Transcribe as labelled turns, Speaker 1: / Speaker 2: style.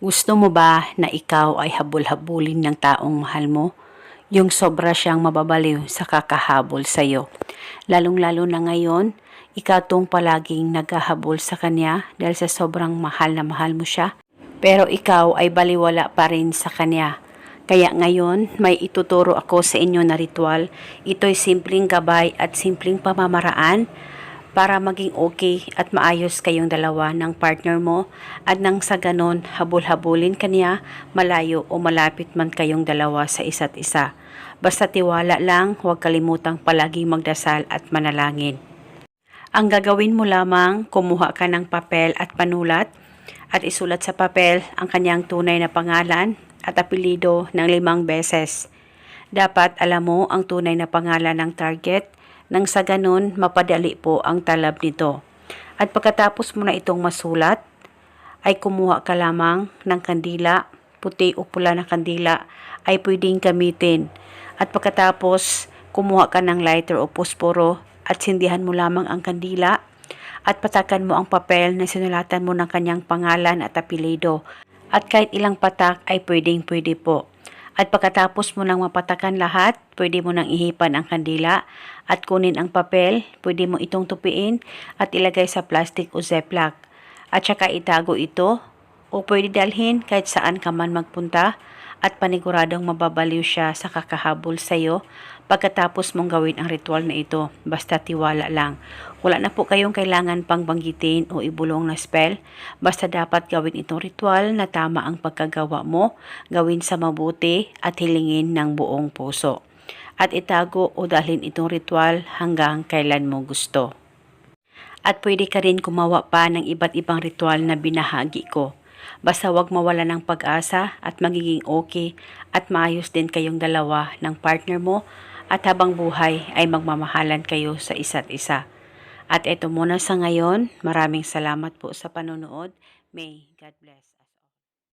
Speaker 1: Gusto mo ba na ikaw ay habol-habulin ng taong mahal mo? Yung sobra siyang mababaliw sa kakahabol sa'yo. Lalong-lalo na ngayon, ikaw tong palaging naghahabol sa kanya dahil sa sobrang mahal na mahal mo siya. Pero ikaw ay baliwala pa rin sa kanya. Kaya ngayon, may ituturo ako sa inyo na ritual. Ito'y simpleng gabay at simpleng pamamaraan para maging okay at maayos kayong dalawa ng partner mo at nang sa ganon habol-habulin kanya malayo o malapit man kayong dalawa sa isa't isa. Basta tiwala lang, huwag kalimutang palaging magdasal at manalangin. Ang gagawin mo lamang, kumuha ka ng papel at panulat at isulat sa papel ang kanyang tunay na pangalan at apelido ng limang beses. Dapat alam mo ang tunay na pangalan ng target nang sa ganun mapadali po ang talab nito. At pagkatapos mo na itong masulat, ay kumuha ka lamang ng kandila, puti o pula na kandila ay pwedeng gamitin. At pagkatapos, kumuha ka ng lighter o posporo at sindihan mo lamang ang kandila at patakan mo ang papel na sinulatan mo ng kanyang pangalan at apelido. At kahit ilang patak ay pwedeng pwede po. At pagkatapos mo nang mapatakan lahat, pwede mo nang ihipan ang kandila at kunin ang papel, pwede mo itong tupiin at ilagay sa plastic o ziplock. At saka itago ito o pwede dalhin kahit saan ka man magpunta at paniguradong mababaliw siya sa kakahabol sa iyo pagkatapos mong gawin ang ritual na ito. Basta tiwala lang. Wala na po kayong kailangan pang banggitin o ibulong na spell. Basta dapat gawin itong ritual na tama ang pagkagawa mo, gawin sa mabuti at hilingin ng buong puso. At itago o dalhin itong ritual hanggang kailan mo gusto. At pwede ka rin kumawa pa ng iba't ibang ritual na binahagi ko. Basta wag mawala ng pag-asa at magiging okay at maayos din kayong dalawa ng partner mo at habang buhay ay magmamahalan kayo sa isa't isa. At ito muna sa ngayon. Maraming salamat po sa panonood. May God bless.